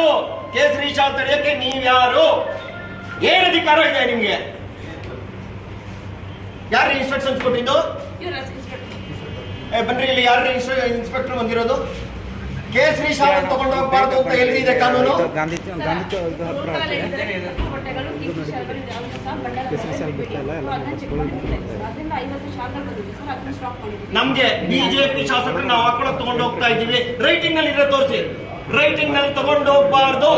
ಯಾರು? ಕೇಸರಿ ಶಾಲ್ ತಡೆಯಕ್ಕೆ ನೀವ್ ಯಾರು? ಏನ್ ಅಧಿಕಾರ ಇದೆ ನಿಮ್ಗೆ? ಯಾರು ಇನ್ಸ್ಟ್ರಕ್ಷನ್ಸ್ ಕೊಟ್ಟಿದ್ದು? ಬನ್ರಿ ಇಲ್ಲಿ ಯಾರು ಇನ್ಸ್ಪೆಕ್ಟರ್ ಬಂದಿರೋದು? ಕೇಸರಿ ಶಾಲ್ ತಗೊಂಡು ಹೋಗ್ಬಾರ್ದು ಅಂತ ಎಲ್ಲಿದೆ ಕಾನೂನು? ನಮ್ಗೆ ಬಿಜೆಪಿ ಶಾಸಕರು ನಾವು ಹಾಕೊಳಕ್ ತಗೊಂಡು ಹೋಗ್ತಾ ಇದೀವಿ ರೈಟಿಂಗ್ನಲ್ಲಿ ಇದ್ರೆ ತೋರಿಸಿ. ರೈಟಿಂಗ್ನಲ್ಲಿ ತಗೊಂಡು ಹೋಗ್ಬಾರ್ದು.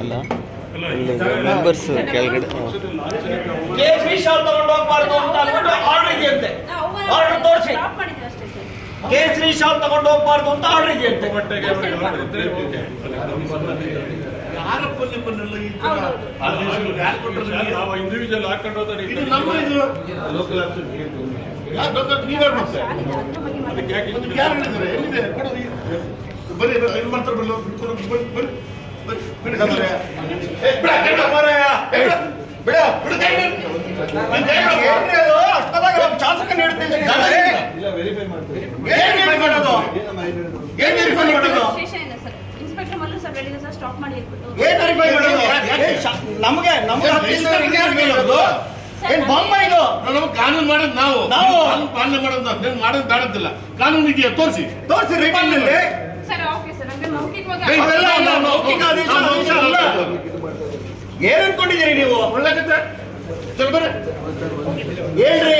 ಅಲ್ಲ ಮೆಂಬರ್ಸ್ ಕೆಳಗಡೆ ಶಾಲ್ ತಗೊಂಡು ಹೋಗ್ಬಾರ್ದು. ಕೇಸರಿ ಶಾಲ್ ತಗೊಂಡು ಹೋಗ್ಬಾರ್ದು ಅಂತ ಆರ್ಡರ್ ಅಂತ ಯಾರಪ್ಪ ನಿಮ್ಮನ್ನೆಲ್ಲ ಈ ತರ ಹೌದೌದು. ಆದೇಶಗಳು ಯಾರು ಕೊಟ್ಟರು ನಿಮಗೆ? ನಾವು ಇಂಡಿವಿಜುವಲ್ ಹಾಕೊಂಡು ಹೋದ್ರೆ ಇದು ನಮ್ಮ ಇದು ಯಾರು ಬೇಕಾದ್ರೆ ನೀವೇ ಮಾಡ್ತಾರೆ ಶಾಲೆಗೆ ಅದ್ರ ಬಗ್ಗೆ ಅದಕ್ಕೆ ಯಾಕೆ ಅದಕ್ಕೆ ಯಾರು ಹೇಳಿದ್ದಾರೆ ಎಲ್ಲಿದೆ ಈ- ಇದು ಮಾಡ್ತಾರೆ ಬರ್ರಿ ಬಿಟ್ಕೊಡು, ಬರ್ರಿ ಬರ್ರಿ ಬರ್ರಿ ಬಿಡಿ ನಮ್ಮರೆ. ಏ, ಬಿಡ, ಬಿಡ, ಮಾರಾಯ. ಏ, ಬಿಡ, ಬಿಡ, ಬಿಡು, ಕೈ ಬಿಡು. ನನ್ ಕೈ ಬಿಡು. ಏನ್ರಿ ಅದು? ಅಷ್ಟೊತ್ತಾಗ ನಮ್ಮ ಶಾಸಕ ನೀಡ್ತೀನಿ ಏನ್ verify ಮಾಡೋದು ಏನ್ ಮಾಡೋದು? Inspector Mallu sir. ಹೇಳಿದ್ರು ಸರ್ ಸ್ಟಾಪ್ ಮಾಡಿ ಇಟ್ಬಿಟ್ಟು ಏನ್ ವೆರಿಫೈ ಮಾಡೋದು? ಏನ್ ಶಾ- ನಮ್ಗೆ ನಮ್ಗೆ ಮೇಲೆ ಹೇಳೋದು. ಏನ್ ಬೊಮ್ಮ ಇದು? ನಾವು ಕಾನೂನು ಮಾಡೋದು ನಾವು. ನಾವು. ಕಾನೂನು ಪಾಲನೆ ಮಾಡೋದು ನಾವು. ನೀವು ಮಾಡೋದು ಬೇಡದಿಲ್ಲ ಕಾನೂನು ಇದೆಯಾ? ತೋರಿಸಿ. ತೋರಿಸಿ ಸರ್ ಓಕೆ ಸರ್ ಮೌಖಿಕವಾಗಿ ಏ, ಇವೆಲ್ಲ ನಾವು ಮೌಖಿಕ ಆದೇಶ ಆದೇಶ ಅಲ್ಲ. ಏನ್ ಅನ್ಕೊಂಡಿದ್ದೀರಿ ನೀವು? ಒಳ್ಳೆ ಏನ್ರಿ